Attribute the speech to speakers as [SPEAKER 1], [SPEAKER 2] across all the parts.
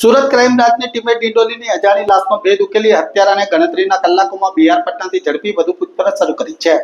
[SPEAKER 1] Surat crime બ્રાન્ચની ટીમે ડિંડોલીની અજાણી લાશનો ભેદ ઉકેલી હત્યારાને ગણતરીના કલાકોમાં બિહાર પટનાથી ઝડપી વધુ પૂછપરછ શરૂ કરી છે.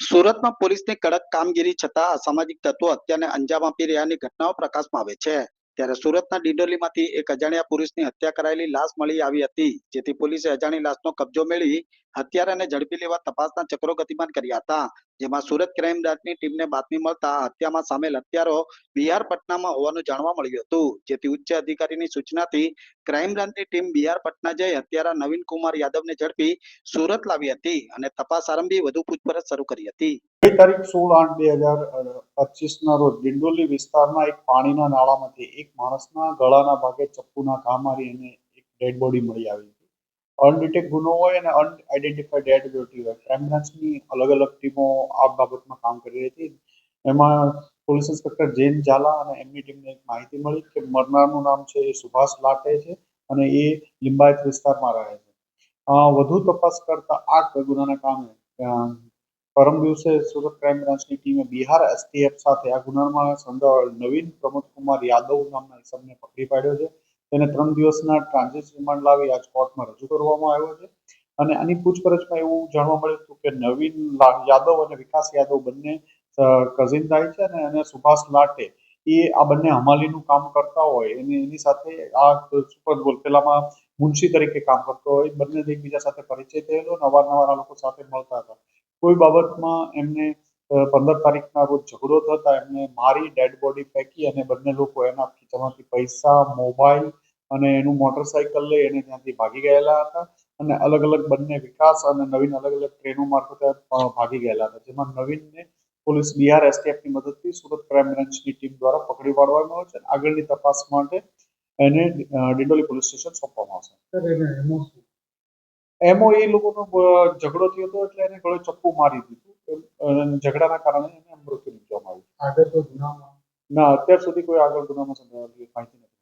[SPEAKER 1] સુરતમાં પોલીસની કડક કામગીરી છતાં અસામાજિક તત્વો હત્યાને અંજામ આપી રહ્યાની ઘટનાઓ પ્રકાશમાં આવે છે. ત્યારે સુરતના ડિંડોલીમાંથી એક અજાણ્યા પુરુષની હત્યા કરાયેલી લાશ મળી આવી હતી, જેથી પોલીસે અજાણી લાશનો કબજો મેળવી હત્યારાને ઝડપી લેવા તપાસના ચક્રો ગતિમાન કર્યા હતા. જેમાં સુરત ક્રાઇમ બ્રાન્ચની ટીમને બાતમી મળતા હત્યામાં સામેલ હત્યારો બિહાર પટનામાં હોવાનું જાણવા મળ્યું હતું. જેથી ઉચ્ચ અધિકારીની સૂચનાથી ક્રાઇમ બ્રાન્ચની ટીમ બિહાર પટના જઈ હત્યારા નવીન કુમાર યાદવને ઝડપી સુરત લાવી હતી અને તપાસ આરંભી વધુ પૂછપરછ શરૂ કરી હતી.
[SPEAKER 2] તારીખ સોળ આઠ બે હજાર પચીસના રોજ ડિંડોલી વિસ્તારમાં એક પાણીના નાળામાંથી એક માણસના ગળાના ભાગે ચપ્પુના ઘા મારી અને એક ડેડ બોડી મળી આવી. અનડિટેક ગુનો હોય અને અનઆઇડેન્ટિફાઈડ ડેડ બ્યુટી હોય. ક્રાઇમ બ્રાન્ચની અલગ અલગ ટીમો આ બાબતમાં કામ કરી રહી હતી. એમાં પોલીસ ઇન્સ્પેક્ટર જૈન ઝાલા અને એમની ટીમને એક માહિતી મળી કે મરનારનું નામ છે એ સુભાષ લાટે છે અને એ લિંબાયત વિસ્તારમાં રહે છે. વધુ તપાસ કરતા આ ગુનાના કામે પરમ દિવસે સુરત ક્રાઇમ બ્રાન્ચની ટીમે બિહાર એસટીએફ સાથે આ ગુનામાં સંડોવાયેલ નવીન પ્રમોદકુમાર યાદવ નામના ઇસમને પકડી પાડ્યો છે. તેને ત્રણ દિવસના ટ્રાન્ઝિટ રિમાન્ડ લાવી આજ કોર્ટમાં રજૂ કરવામાં આવ્યો છે. અને આની પૂછપરછમાં એવું જાણવા મળ્યું હતું કે નવીન યાદવ અને વિકાસ યાદવ બંને કઝિન થાય છે અને અને સુભાષ લાટે એ આ બંને હમાલીનું કામ કરતા હોય. એની એની સાથે આ સુપર બોલ મુનશી તરીકે કામ કરતો હોય. બંને એકબીજા સાથે પરિચય થયેલો. અને અવારનવાર આ લોકો સાથે મળતા હતા. કોઈ બાબતમાં એમને પંદર તારીખના રોજ ઝઘડો થતા એમને મારી ડેડ બોડી ફેંકી અને બંને લોકો એના ખીચામાંથી પૈસા મોબાઈલ અને એનું મોટરસાયકલ લઈ એને ત્યાંથી ભાગી ગયેલા હતા. અને અલગ અલગ બંને વિકાસ અને નવીન અલગ અલગ ટ્રેનો મારફતે ભાગી ગયેલા હતા. જેમાં નવીનને પોલીસ બિહાર એસટીએફની મદદથી સુરત ક્રાઇમ બ્રાન્ચની ટીમ દ્વારા પકડી પાડવામાં આવે છે અને આગળની તપાસ માટે એને ડિંડોલી પોલીસ સ્ટેશન સોંપવામાં આવશે. એમો એ લોકોનો ઝઘડો થયો હતો એટલે એને ગળે ચપ્પુ મારી દીધું. અને ઝઘડાના કારણે એને મૃત્યુ નીપજવામાં આવ્યું
[SPEAKER 3] આગળ તો ગુનામાં?
[SPEAKER 2] ના અત્યાર સુધી કોઈ આગળ ગુનામાં સંડોવાયેલી માહિતી નથી.